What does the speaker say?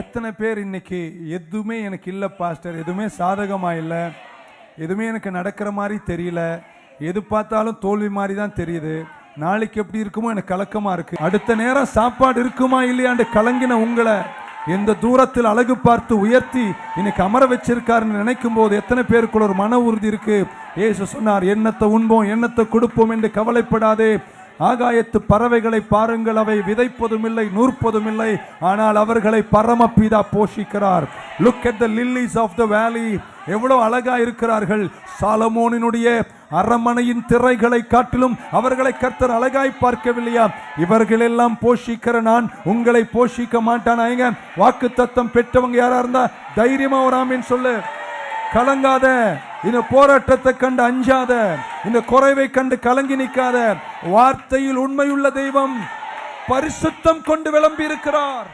எத்தனை பேர் இன்னைக்கு எதுவுமே எனக்கு இல்லை பாஸ்டர். எதுவுமே சாதகமாக இல்லை. எதுவுமே எனக்கு நடக்கிற மாதிரி தெரியல. எது பார்த்தாலும் தோல்வி மாதிரி தான் தெரியுது. நாளைக்கு எப்படி இருக்குமோ எனக்கு கலக்கமாக இருக்குது அடுத்த நேரம் சாப்பாடு இருக்குமா இல்லையாண்டு கலங்கின உங்களை எந்த தூரத்தில் அழகு பார்த்து உயர்த்தி இன்னைக்கு அமர வச்சிருக்காருன்னு நினைக்கும் போது எத்தனை பேருக்குள்ள ஒரு மன உறுதி இருக்கு. ஏசு சொன்னார் எண்ணத்தை உண்போம் எண்ணத்தை கொடுப்போம் என்று கவலைப்படாதே. ஆகாயத்து பறவைகளை பாருங்கள் அவை விதைப்பதும் இல்லை நூற்பதும் இல்லை ஆனால் அவர்களை பரமபிதா போஷிக்கிறார். Look at the lilies of the valley எவ்வளவு அழகா இருக்கிறார்கள். சாலமோனினுடைய அரமனையின் திரைகளை காட்டிலும் அவர்களை கர்த்தர் அழகாய் பார்க்கவில்லையா? இவர்கள் எல்லாம் போஷிக்கிற நான் உங்களை போஷிக்க மாட்டான். வாக்கு தத்தம் பெற்றவங்க யாரா இருந்தா தைரியமா வராமின்னு சொல்லு. கலங்காத. இந்த போராட்டத்தை கண்டு அஞ்சாத இந்த குறைவை கண்டு கலங்கி நிற்காத வார்த்தையில் உண்மையுள்ள தெய்வம் பரிசுத்தம் கொண்டு விளம்பி இருக்கிறார்